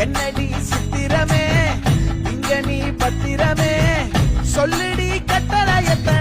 என்னடி சித்திரமே? இங்க நீ பத்திரமே? சொல்லிடி கட்டளையத்தை